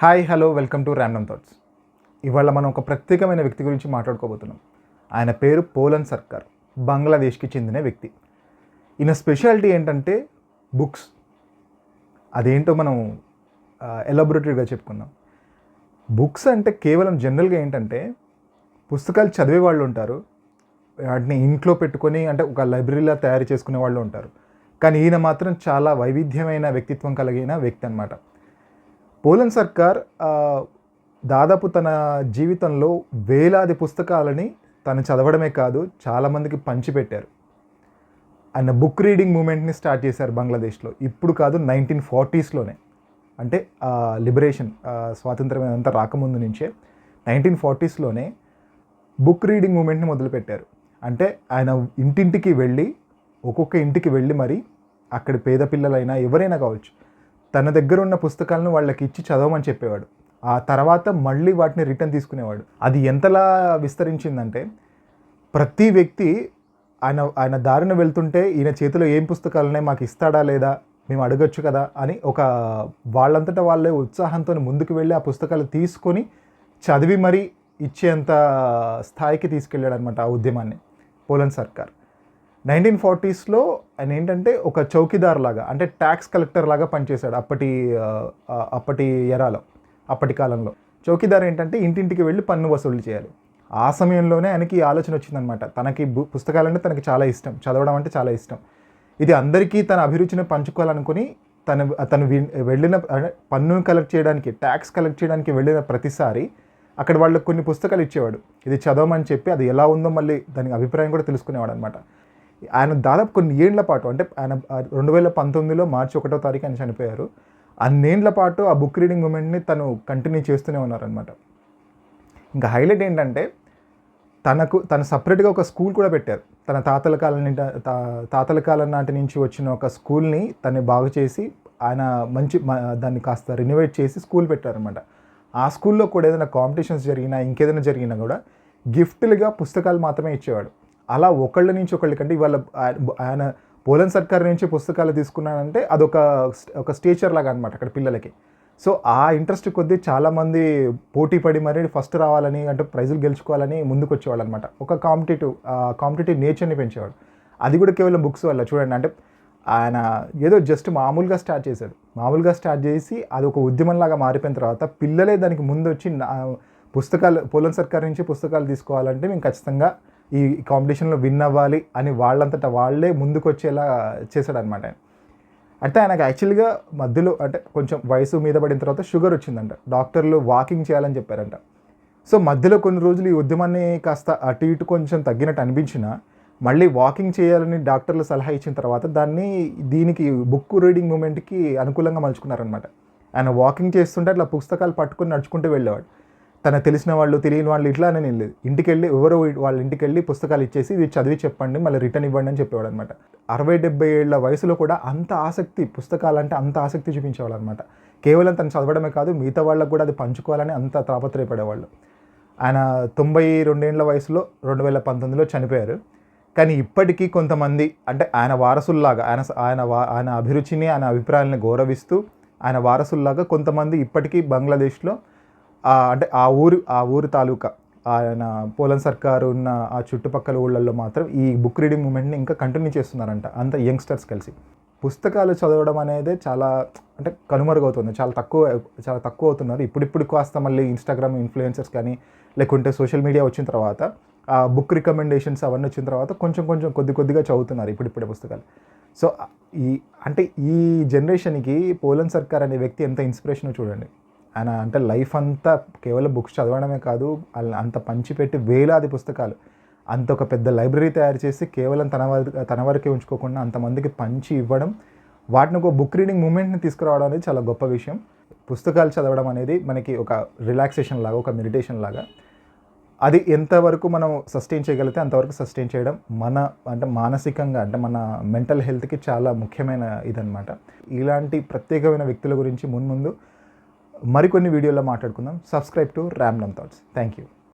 Hi hello welcome to random thoughts ఇవాళ మనం ఒక ప్రత్యేకమైన వ్యక్తి గురించి మాట్లాడుకోబోతున్నాం. ఆయన పేరు పోలన్ సర్కార్ బంగ్లాదేశ్కి చెందిన వ్యక్తి. ఈయన స్పెషాలిటీ ఏంటంటే బుక్స్. అదేంటో మనం ఎలాబొరేటరీగా చెప్పుకుందాం. బుక్స్ అంటే కేవలం జనరల్గా ఏంటంటే పుస్తకాలు చదివే వాళ్ళు ఉంటారు. వాటిని ఇంట్లో పెట్టుకొని అంటే ఒక లైబ్రరీలా తయారు చేసుకునే వాళ్ళు ఉంటారు. కానీ ఈయన మాత్రం చాలా వైవిధ్యమైన వ్యక్తిత్వం కలిగిన వ్యక్తి అనమాట పోలన్ సర్కార్ దాదాపు తన జీవితంలో వేలాది పుస్తకాలని తను చదవడమే కాదు చాలామందికి పంచిపెట్టారు ఆయన బుక్ రీడింగ్ మూమెంట్ని స్టార్ట్ చేశారు బంగ్లాదేశ్లో. ఇప్పుడు కాదు నైన్టీన్ ఫార్టీస్లోనే. అంటే లిబరేషన్ స్వాతంత్రం అంతా రాకముందు నుంచే నైన్టీన్ ఫార్టీస్లోనే బుక్ రీడింగ్ మూమెంట్ని మొదలుపెట్టారు. అంటే ఆయన ఇంటింటికి వెళ్ళి ఒక్కొక్క ఇంటికి వెళ్ళి మరి అక్కడ పేద పిల్లలైనా ఎవరైనా కావచ్చు తన దగ్గర ఉన్న పుస్తకాలను వాళ్ళకి ఇచ్చి చదవమని చెప్పేవాడు. ఆ తర్వాత మళ్ళీ వాటిని రిటర్న్ తీసుకునేవాడు. అది ఎంతలా విస్తరించిందంటే ప్రతి వ్యక్తి ఆయన ఆయన దారిన వెళ్తుంటే ఈయన చేతిలో ఏం పుస్తకాలు ఉన్నాయి మాకు ఇస్తాడా లేదా మేము అడగొచ్చు కదా అని ఒక వాళ్ళంతటా వాళ్ళే ఉత్సాహంతో ముందుకు వెళ్ళి ఆ పుస్తకాలు తీసుకొని చదివి మరీ ఇచ్చేంత స్థాయికి తీసుకెళ్ళాడు అనమాట ఆ ఉద్యమాన్ని. పోలన్ సర్కార్. నైన్టీన్ ఫార్టీస్లో ఆయన ఏంటంటే ఒక చౌకీదార్ లాగా అంటే ట్యాక్స్ కలెక్టర్ లాగా పనిచేశాడు అప్పటి అప్పటి ఎరాలో అప్పటి కాలంలో. చౌకీదార్ ఏంటంటే ఇంటింటికి వెళ్ళి పన్ను వసూలు చేయాలి. ఆ సమయంలోనే ఆయనకి ఈ ఆలోచన వచ్చిందనమాట తనకి బు- పుస్తకాలంటే తనకి చాలా ఇష్టం చదవడం అంటే చాలా ఇష్టం. ఇది అందరికీ తన అభిరుచిని పంచుకోవాలనుకుని తను తను వెళ్ళిన అంటే పన్నును కలెక్ట్ చేయడానికి ట్యాక్స్ కలెక్ట్ చేయడానికి వెళ్ళిన ప్రతిసారి అక్కడ వాళ్ళకి కొన్ని పుస్తకాలు ఇచ్చేవాడు. ఇది చదవమని చెప్పి అది ఎలా ఉందో మళ్ళీ దానికి అభిప్రాయం కూడా తెలుసుకునేవాడు అనమాట ఆయన దాదాపు కొన్ని ఏండ్ల పాటు అంటే ఆయన రెండు వేల పంతొమ్మిదిలో మార్చి ఒకటో తారీఖు ఆయన చనిపోయారు. అన్నేండ్ల పాటు ఆ బుక్ రీడింగ్ మూమెంట్ని తను కంటిన్యూ చేస్తూనే ఉన్నారనమాట ఇంకా హైలైట్ ఏంటంటే తనకు తను సపరేట్గా ఒక స్కూల్ కూడా పెట్టారు. తన తాతల కాలం తాతల కాలం నాటి నుంచి వచ్చిన ఒక స్కూల్ని తను బాగు చేసి ఆయన మంచి దాన్ని కాస్త రినోవేట్ చేసి స్కూల్ పెట్టారనమాట ఆ స్కూల్లో కూడా ఏదైనా కాంపిటీషన్స్ జరిగినా ఇంకేదైనా జరిగినా కూడా గిఫ్ట్లుగా పుస్తకాలు మాత్రమే ఇచ్చేవాడు. అలా ఒకళ్ళ నుంచి ఒకళ్ళ కంటే ఇవాళ ఆయన- పోలన్ సర్కార్ నుంచి పుస్తకాలు తీసుకున్నానంటే అదొక ఒక స్టేచర్ లాగా అనమాట అక్కడ పిల్లలకి. సో ఆ ఇంట్రెస్ట్ కొద్దీ చాలామంది పోటీ పడి మరీ ఫస్ట్ రావాలని అంటే ప్రైజులు గెలుచుకోవాలని ముందుకు వచ్చేవాళ్ళు అనమాట ఒక కాంపిటేటివ్ కాంపిటేటివ్ నేచర్ని పెంచేవాడు అది కూడా కేవలం బుక్స్ వల్ల చూడండి అంటే ఆయన ఏదో జస్ట్ మామూలుగా స్టార్ట్ చేశాడు. మామూలుగా స్టార్ట్ చేసి అది ఒక ఉద్యమంలాగా మారిపోయిన తర్వాత పిల్లలే దానికి ముందు వచ్చి నా- పుస్తకాలు పోలన్ సర్కార్ నుంచి పుస్తకాలు తీసుకోవాలంటే మేము ఖచ్చితంగా ఈ కాంపిటీషన్లో విన్ అవ్వాలి అని వాళ్ళంతటా వాళ్ళే ముందుకు వచ్చేలా చేశాడు అనమాట ఆయన. అంటే ఆయనకు యాక్చువల్గా మధ్యలో అంటే కొంచెం వయసు మీద పడిన తర్వాత షుగర్ వచ్చిందంట. డాక్టర్లు వాకింగ్ చేయాలని చెప్పారంట. సో మధ్యలో కొన్ని రోజులు ఈ ఉద్యమాన్ని కాస్త అటు ఇటు కొంచెం తగ్గినట్టు అనిపించినా మళ్ళీ వాకింగ్ చేయాలని డాక్టర్లు సలహా ఇచ్చిన తర్వాత దాన్ని దీనికి బుక్ రీడింగ్ మూమెంట్కి అనుకూలంగా మలుచుకున్నారనమాట. ఆయన వాకింగ్ చేస్తుంటే అట్లా పుస్తకాలు పట్టుకొని నడుచుకుంటూ వెళ్ళేవాడు. తన తెలిసిన వాళ్ళు తెలియని వాళ్ళు ఇట్లా అని వెళ్ళేది ఇంటికి వెళ్ళి ఎవరో వాళ్ళ ఇంటికి వెళ్ళి పుస్తకాలు ఇచ్చేసి ఇవి చదివి చెప్పండి మళ్ళీ రిటర్న్ ఇవ్వండి అని చెప్పేవాడు అనమాట అరవై డెబ్బై ఏళ్ళ వయసులో కూడా అంత ఆసక్తి పుస్తకాలంటే అంత ఆసక్తి చూపించేవాళ్ళు అనమాట కేవలం తను చదవడమే కాదు మిగతా వాళ్ళకు కూడా అది పంచుకోవాలని అంత తాపత్రయపడేవాళ్ళు ఆయన తొంభై రెండేళ్ళ వయసులో రెండు వేల పంతొమ్మిదిలో చనిపోయారు. కానీ ఇప్పటికీ కొంతమంది అంటే ఆయన వారసుల్లాగా ఆయన ఆయన ఆయన అభిరుచిని ఆయన అభిప్రాయాలను గౌరవిస్తూ ఆయన వారసుల్లాగా కొంతమంది ఇప్పటికీ బంగ్లాదేశ్లో అంటే ఆ ఊరు ఆ ఊరు తాలూకా ఆయన పోలన్ సర్కారు ఉన్న ఆ చుట్టుపక్కల ఊళ్ళల్లో మాత్రం ఈ బుక్ రీడింగ్ మూమెంట్ని ఇంకా కంటిన్యూ చేస్తున్నారంట అంత యంగ్స్టర్స్ కలిసి. పుస్తకాలు చదవడం అనేది చాలా అంటే కనుమరుగవుతుంది. చాలా తక్కువ చాలా తక్కువ అవుతున్నారు. ఇప్పుడిప్పుడు కాస్త మళ్ళీ ఇన్స్టాగ్రామ్ ఇన్ఫ్లుయెన్సర్స్ కానీ లేకుంటే సోషల్ మీడియా వచ్చిన తర్వాత ఆ బుక్ రికమెండేషన్స్ అవన్నీ వచ్చిన తర్వాత కొంచెం కొంచెం కొద్ది కొద్దిగా చదువుతున్నారు ఇప్పుడిప్పుడే పుస్తకాలు. సో ఈ అంటే ఈ జనరేషన్కి పోలన్ సర్కార్ అనే వ్యక్తి ఎంత ఇన్స్పిరేషన్ చూడండి. ఆయన అంటే లైఫ్ అంతా కేవలం బుక్స్ చదవడమే కాదు అంత పంచిపెట్టి వేలాది పుస్తకాలు. అంత ఒక పెద్ద లైబ్రరీ తయారు చేసి కేవలం తన వారి తన వరకే ఉంచుకోకుండా అంతమందికి పంచి ఇవ్వడం వాటిని ఒక బుక్ రీడింగ్ మూమెంట్ని తీసుకురావడం అనేది చాలా గొప్ప విషయం. పుస్తకాలు చదవడం అనేది మనకి ఒక రిలాక్సేషన్ లాగా ఒక మెడిటేషన్ లాగా. అది ఎంతవరకు మనం సస్టైన్ చేయగలిగితే అంతవరకు సస్టైన్ చేయడం మన అంటే మానసికంగా అంటే మన మెంటల్ హెల్త్కి చాలా ముఖ్యమైన ఇదనమాట ఇలాంటి ప్రత్యేకమైన వ్యక్తుల గురించి మున్ముందు మరికొన్ని వీడియోలో మాట్లాడుకుందాం. Subscribe to random thoughts thank you